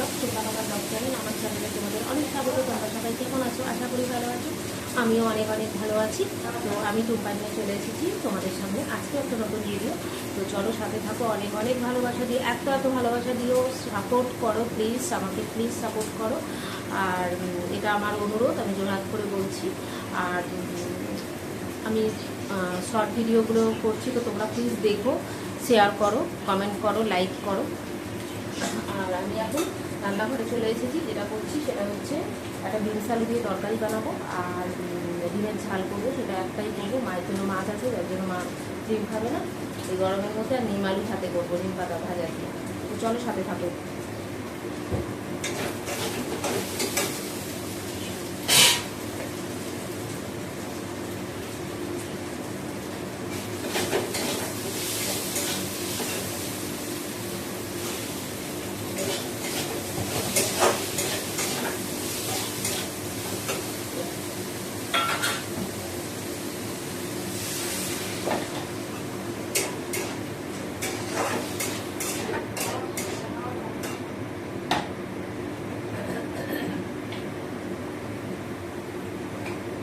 Blog সুলতান আমার blog channel আমার চ্যানেলে তোমাদের অনেক স্বাগত, তোমরা সবাই কেমন আছো? আশা করি ভালো আছো। আমিও অনেক অনেক ভালো আছি। তো আমি টুম্পা নিয়ে চলে এসেছি তোমাদের সামনে আজকে একটা নতুন ভিডিও তো চলো সাথে থাকো, অনেক অনেক ভালোবাসা দিয়ে, এত এত ভালোবাসা দিও। সাপোর্ট করো প্লিজ আমাকে প্লিজ সাপোর্ট করো। আর এটা আমার অনুরোধ, আমি জোরাত করে বলছি। আর আমি শর্ট ভিডিওগুলো করছি, তো তোমরা প্লিজ দেখো শেয়ার করো কমেন্ট করো লাইক করো। আর আমি এখন রান্নাঘরে চলে এসেছি, যেটা করছি সেটা হচ্ছে একটা ডিম শালু দিয়ে তরকারি বানাবো আর ডিমের ঝাল করব, সেটা একটাই করব। মায়ের জন্য মাছ আছে যার জন্য মা ডিম খাবে না। এই গরমের মধ্যে আর নিম আলু সাথে করব, নিম পাতা ভাজা দিয়ে। চলো সাথে থাকো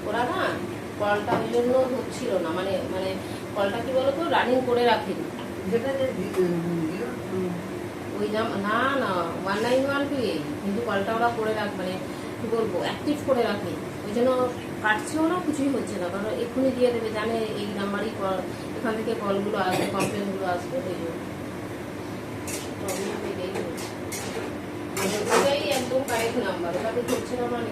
ওরা না কলটা ওই জন্য হচ্ছিল না। মানে মানে কলটা কি বলতো? রানিং করে রাখেনি। ওই নাম না না ওয়ান নাইন ওয়ান টু এই। কিন্তু কলটা ওরা করে রাখ মানে কি বলব অ্যাক্টিভ করে রাখে। ওই জন্য কাটছেও না কিছুই হচ্ছে না। কারণ এক্ষুনি দিয়ে দেবে জানে এই নাম্বারই কল এখান থেকে কলগুলো আসবে কমপ্লেনগুলো আসবে ওই জন্য। প্রবলেম এটাই হচ্ছে। একদম কারেক্ট নাম্বার ওটাতে ধরছে না মানে।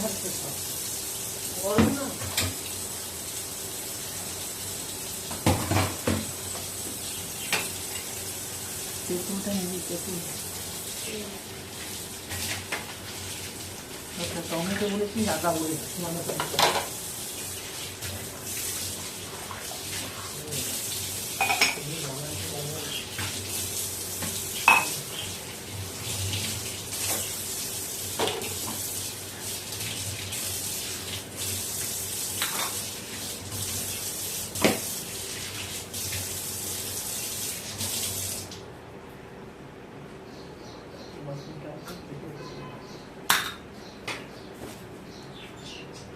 ঝাড়ছে সব। গরম। আচ্ছা, টমেটো বলেছি আদা বলেছি মনে করি মশলাটা একটু কেটে কেটে। ঠিক আছে, তাকে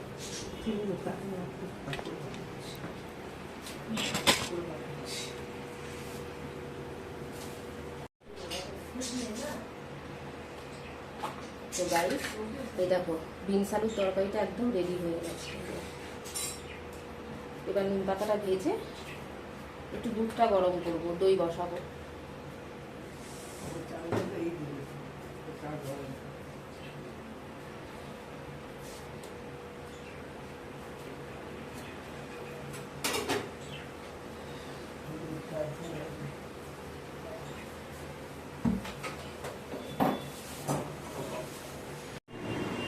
একটু কাটতে হবে। তো গাইস এই দেখো বিনস আলুর তরকারিটা একদম রেডি হয়ে গেছে। এবার নিম পাতাটা ভেজে একটু দুধটা গরম করব, দই বসাবো চালটা এই দিবে। চাল গরম।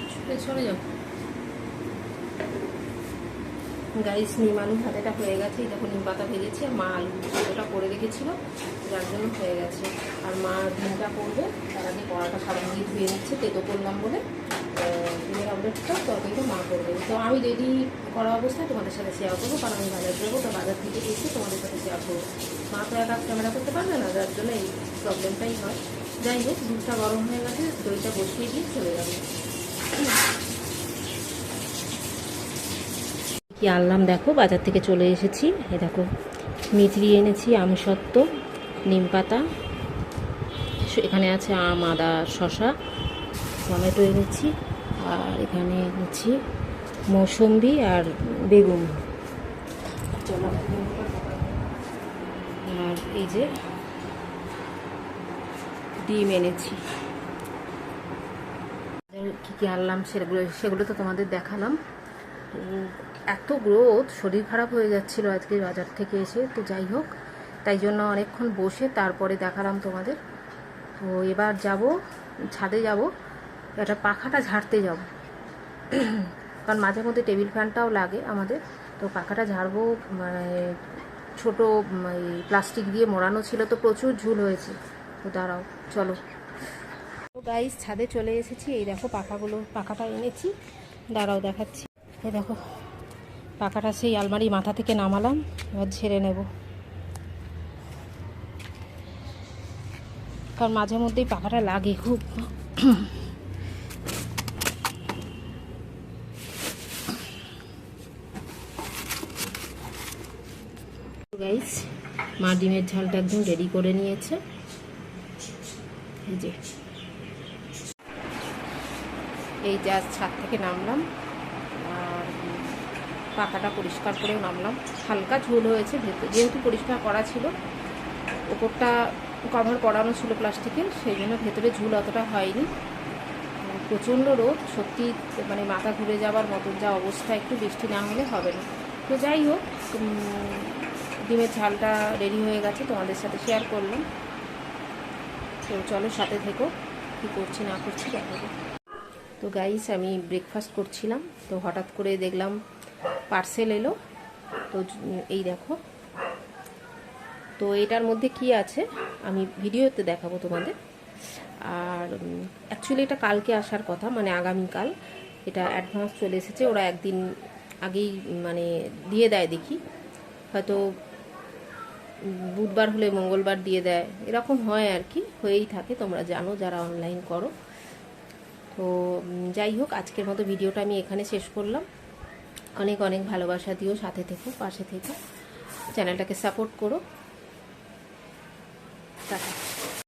এই সরে যাও গাইস, নিম আলু ভাজাটা হয়ে গেছে। দেখো নিম পাতা ভেজেছি মা আলু ওটা করে রেখেছিল, যার জন্য হয়ে গেছে। আর মা ডিমটা করবে, তার আগে কড়াটা সাবান দিয়ে ধুয়ে নিচ্ছে, তেতো করলাম বলে ডিমের অমলেটটা তরকারিটা মা করবে। তো আমি রেডি করা অবস্থায় তোমাদের সাথে শেয়ার করব, কারণ আমি বাজার যাব তো বাজার থেকে এসে তোমাদের সাথে শেয়ার করব। মা তো এক ক্যামেরা করতে পারবে না, যার জন্য এই প্রবলেমটাই হয়। যাই হোক, দুধটা গরম হয়ে গেছে, দইটা বসিয়ে দিয়ে চলে যাবে। কি আনলাম দেখো, বাজার থেকে চলে এসেছি। এ দেখো মিতরি এনেছি আমসত্ত্ব নিম পাতা এখানে আছে আম, আদা শশা টমেটো এনেছি, আর এখানে এনেছি মৌসম্বি আর বেগুন। আর এই যে ডিম এনেছি। কী কী আনলাম সেগুলো সেগুলো তো তোমাদের দেখালাম। এত গ্রোথ শরীর খারাপ হয়ে যাচ্ছিল আজকে বাজার থেকে এসে, তো যাই হোক, তাই জন্য অনেকক্ষণ বসে তারপরে দেখালাম তোমাদের। তো এবার যাব, ছাদে যাব, একটা পাখাটা ঝাড়তে যাব। কারণ মাঝে মধ্যে টেবিল ফ্যানটাও লাগে আমাদের, তো পাখাটা ঝাড়বো মানে ছোটো প্লাস্টিক দিয়ে মোড়ানো ছিল, তো প্রচুর ঝুল হয়েছে। তো দাঁড়াও, চলো। গাইস ছাদে চলে এসেছি, এই দেখো পাখাগুলো, পাখাটা এনেছি। দাঁড়াও দেখাচ্ছি। এই দেখো পাখাটা সেই আলমারি মাথা থেকে নামালাম, এবার ঝেড়ে নেব। কারণ মাঝে মধ্যেই পাখাটা লাগে খুব। গাইস মা ডিমের ঝালটা একদম রেডি করে নিয়েছে। এই যে। এই যে আজ ছাদ থেকে নামলাম। পাকাটা পরিষ্কার করেও নামলাম। হালকা ঝোল হয়েছে ভেতর। যেহেতু পরিষ্কার করা ছিল, ওপরটা কভার করানো ছিল প্লাস্টিকের, সেই জন্য ভেতরে ঝুল অতটা হয়নি। প্রচণ্ড রোদ, সত্যি মানে মাথা ঘুরে যাওয়ার মতন যা অবস্থা, একটু বৃষ্টি না হলে হবে না। তো যাই হোক ডিমের ঝালটা রেডি হয়ে গেছে, তোমাদের সাথে শেয়ার করলাম। তো চলো সাথে থেকো, কী করছি না করছি দেখাবো তো গাইস আমি ব্রেকফাস্ট করছিলাম। তো হঠাৎ করে দেখলাম পার্সেল এলো। তো এই দেখো। তো এটার মধ্যে কি আছে? আমি ভিডিওতে দেখাবো তোমাদের। আর অ্যাকচুয়ালি এটা কালকে আসার কথা মানে আগামীকাল। এটা অ্যাডভান্স চলে এসেছে। ওরা একদিন আগেই মানে দিয়ে দেয় দেখি। হয়তো বুধবার হলে মঙ্গলবার দিয়ে দেয়। এরকম হয় আর কি, হয়েই থাকে। তোমরা জানো, যারা অনলাইন করো। তো যাই হোক, আজকের মতো ভিডিওটা আমি এখানে শেষ করলাম। অনেক অনেক ভালোবাসা দিও সাথে থেকো পাশে থেকো। চ্যানেলটাকে সাপোর্ট করো। টাটা।